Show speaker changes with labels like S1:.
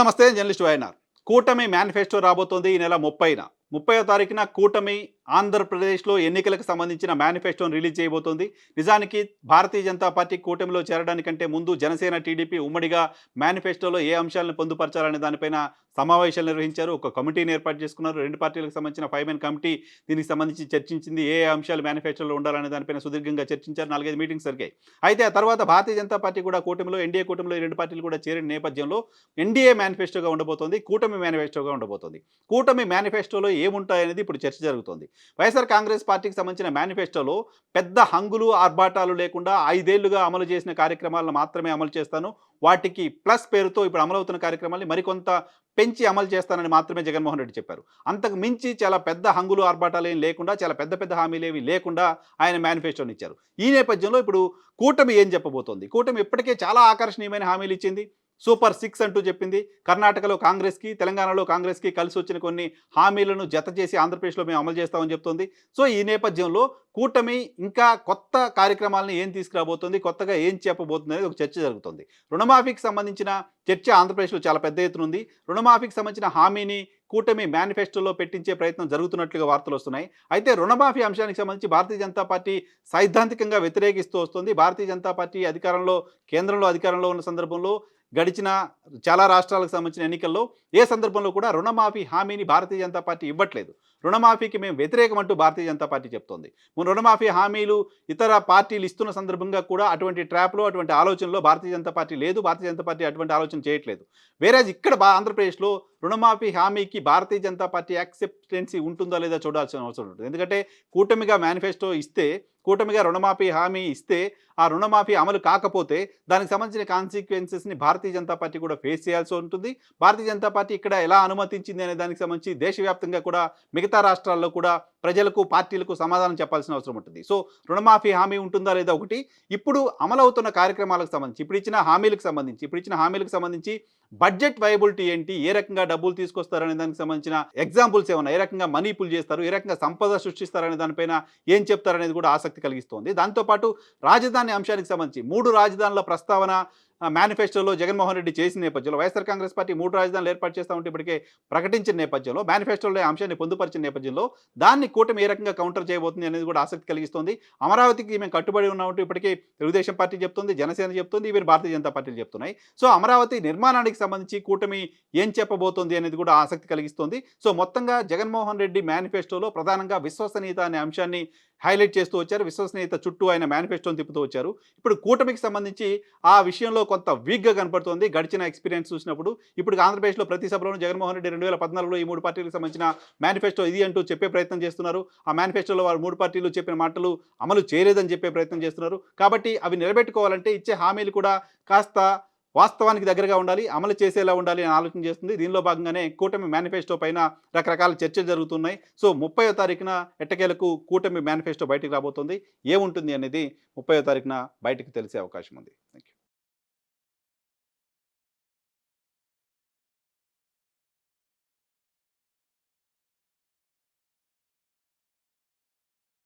S1: నమస్తే journalist YNR కూటమి manifesto రాబోతోంది ఈ నెల ముప్పైన. ముప్పై తారీఖున కూటమి ఆంధ్రప్రదేశ్లో ఎన్నికలకు సంబంధించిన మేనిఫెస్టోను రిలీజ్ చేయబోతోంది. నిజానికి భారతీయ జనతా పార్టీ కూటమిలో చేరడానికంటే ముందు జనసేన టీడీపీ ఉమ్మడిగా మేనిఫెస్టోలో ఏ అంశాలను పొందుపరచాలనే దానిపైన సమావేశాలు నిర్వహించారు. ఒక కమిటీని ఏర్పాటు చేసుకున్నారు. రెండు పార్టీలకు సంబంధించిన ఫైవ్ మెన్ కమిటీ దీనికి సంబంధించి చర్చించింది. ఏ అంశాలు మేనిఫెస్టోలో ఉండాలనే దానిపైన సుదీర్ఘంగా చర్చించారు. నాలుగైదు మీటింగ్స్ జరిగాయి. అయితే ఆ తర్వాత భారతీయ జనతా పార్టీ కూడా కూటమిలో ఎన్డీఏ కూటమిలో ఈ రెండు పార్టీలు కూడా చేరిన నేపథ్యంలో ఎన్డీఏ మేనిఫెస్టోగా ఉండబోతోంది. కూటమి మేనిఫెస్టోగా ఉండబోతోంది. కూటమి మేనిఫెస్టోలో ఏముంటాయనేది ఇప్పుడు చర్చ జరుగుతోంది. వైఎస్ఆర్ కాంగ్రెస్ పార్టీకి సంబంధించిన మేనిఫెస్టోలో పెద్ద హంగులు ఆర్భాటాలు లేకుండా ఐదేళ్ళుగా అమలు చేసిన కార్యక్రమాలను మాత్రమే అమలు చేస్తాను. వాటికి ప్లస్ పేరుతో ఇప్పుడు అమలవుతున్న కార్యక్రమాల్ని మరికొంత పెంచి అమలు చేస్తానని మాత్రమే జగన్మోహన్ రెడ్డి చెప్పారు. అంతకు మించి చాలా పెద్ద హంగులు ఆర్భాటాలు ఏం లేకుండా చాలా పెద్ద పెద్ద హామీలు ఏవి లేకుండా ఆయన మేనిఫెస్టోని ఇచ్చారు. ఈ నేపథ్యంలో ఇప్పుడు కూటమి ఏం చెప్పబోతోంది? కూటమి ఇప్పటికే చాలా ఆకర్షణీయమైన హామీలు ఇచ్చింది. సూపర్ సిక్స్ అంటూ చెప్పింది. కర్ణాటకలో కాంగ్రెస్కి తెలంగాణలో కాంగ్రెస్కి కలిసి వచ్చిన కొన్ని హామీలను జత చేసి ఆంధ్రప్రదేశ్లో మేము అమలు చేస్తామని చెప్తోంది. సో ఈ నేపథ్యంలో కూటమి ఇంకా కొత్త కార్యక్రమాలను ఏం తీసుకురాబోతుంది కొత్తగా ఏం చెప్పబోతుంది అనేది ఒక చర్చ జరుగుతుంది. రుణమాఫీకి సంబంధించిన చర్చ ఆంధ్రప్రదేశ్లో చాలా పెద్ద ఎత్తున ఉంది. రుణమాఫీకి సంబంధించిన హామీని కూటమి మేనిఫెస్టోలో పెట్టించే ప్రయత్నం జరుగుతున్నట్లుగా వార్తలు వస్తున్నాయి. అయితే రుణమాఫీ అంశానికి సంబంధించి భారతీయ జనతా పార్టీ సైద్ధాంతికంగా వ్యతిరేకిస్తూ వస్తుంది. భారతీయ జనతా పార్టీ అధికారంలో కేంద్రంలో అధికారంలో ఉన్న సందర్భంలో గడిచిన చాలా రాష్ట్రాలకు సంబంధించిన ఎన్నికల్లో ఏ సందర్భంలో కూడా రుణమాఫీ హామీని భారతీయ జనతా పార్టీ ఇవ్వట్లేదు. రుణమాఫీకి మేము వ్యతిరేకమంటూ భారతీయ జనతా పార్టీ చెప్తోంది. మన రుణమాఫీ హామీలు ఇతర పార్టీలు ఇస్తున్న సందర్భంగా కూడా అటువంటి ట్రాప్లో అటువంటి ఆలోచనలో భారతీయ జనతా పార్టీ లేదు. భారతీయ జనతా పార్టీ అటువంటి ఆలోచన చేయట్లేదు. వేరే ఇక్కడ ఆంధ్రప్రదేశ్లో రుణమాఫీ హామీకి భారతీయ జనతా పార్టీ యాక్సెప్టెన్సీ ఉంటుందా లేదా చూడాల్సిన అవసరం ఉంటుంది. ఎందుకంటే కూటమిగా మేనిఫెస్టో ఇస్తే కూటమిగా రుణమాఫీ హామీ ఇస్తే ఆ రుణమాఫీ అమలు కాకపోతే దానికి సంబంధించిన కాన్సిక్వెన్సెస్ని భారతీయ జనతా పార్టీ కూడా ఫేస్ చేయాల్సి ఉంటుంది. భారతీయ జనతా పార్టీ ఇక్కడ ఎలా అనుమతించింది అనే దానికి సంబంధించి దేశవ్యాప్తంగా కూడా మిగతా రాష్ట్రాల్లో కూడా ప్రజలకు పార్టీలకు సమాధానం చెప్పాల్సిన అవసరం ఉంటుంది. సో రుణమాఫీ హామీ ఉంటుందా లేదా ఒకటి. ఇప్పుడు అమలవుతున్న కార్యక్రమాలకు సంబంధించి ఇప్పుడు ఇచ్చిన హామీలకు సంబంధించి ఇప్పుడు ఇచ్చిన హామీలకు సంబంధించి బడ్జెట్ వైబిలిటీ ఏంటి? ఏ రకంగా డబ్బులు తీసుకొస్తారనే దానికి సంబంధించిన ఎగ్జాంపుల్స్ ఏమైనా ఏ రకంగా మనీ పుల్ చేస్తారు? ఏ రకంగా సంపద సృష్టిస్తారనే దానిపైన ఏం చెప్తారనేది కూడా ఆసక్తి కలిగిస్తోంది. దాంతోపాటు రాజధాని అంశానికి సంబంధించి మూడు రాజధానుల ప్రస్తావన మేనిఫెస్టోలో జగన్మోహన్ రెడ్డి చేసిన నేపథ్యంలో వైఎస్ఆర్ కాంగ్రెస్ పార్టీ మూడు రాజధానులు ఏర్పాటు చేస్తా ఉంటే ఇప్పటికే ప్రకటించిన నేపథ్యంలో మేనిఫెస్టోలో అంశాన్ని పొందుపరిచిన నేపథ్యంలో దాన్ని కూటమి ఏ రకంగా కౌంటర్ చేయబోతుంది అనేది కూడా ఆసక్తి కలిగిస్తుంది. అమరావతికి మేము కట్టుబడి ఉన్నామంటూ ఇప్పటికే తెలుగుదేశం పార్టీ చెప్తుంది జనసేన చెప్తుంది ఈవెన్ భారతీయ జనతా పార్టీలు చెప్తున్నాయి. సో అమరావతి నిర్మాణానికి సంబంధించి కూటమి ఏం చెప్పబోతోంది అనేది కూడా ఆసక్తి కలిగిస్తుంది. సో మొత్తంగా జగన్మోహన్ రెడ్డి మేనిఫెస్టోలో ప్రధానంగా విశ్వసనీయత అనే అంశాన్ని హైలైట్ చేస్తూ వచ్చారు. విశ్వసనీయత చుట్టూ ఆయన మేనిఫెస్టోని తిప్పుతూ వచ్చారు. ఇప్పుడు కూటమికి సంబంధించి ఆ విషయంలో కొంత వీక్గా కనపడుతోంది. గడిచిన ఎక్స్పీరియన్స్ చూసినప్పుడు ఇప్పుడు ఆంధ్రప్రదేశ్లో ప్రతి సభలోనూ జగన్మోహన్ రెడ్డి రెండు వేల పద్నాలుగులో ఈ మూడు పార్టీలకు సంబంధించిన మేనిఫెస్టో ఇది అంటూ చెప్పే ప్రయత్నం చేస్తున్నారు. ఆ మేనిఫెస్టోలో వారు మూడు పార్టీలు చెప్పిన మాటలు అమలు చేయలేదని చెప్పే ప్రయత్నం చేస్తున్నారు. కాబట్టి అవి నిలబెట్టుకోవాలంటే ఇచ్చే హామీలు కూడా కాస్త వాస్తవానికి దగ్గరగా ఉండాలి అమలు చేసేలా ఉండాలి అని ఆలోచన చేస్తుంది. దీనిలో భాగంగానే కూటమి మేనిఫెస్టో పైన రకరకాల చర్చలు జరుగుతున్నాయి. సో ముప్పయో తారీఖున ఎట్టకేలకు కూటమి మేనిఫెస్టో బయటకు రాబోతుంది. ఏముంటుంది అనేది ముప్పయో తారీఖున బయటకు తెలిసే అవకాశం ఉంది. థ్యాంక్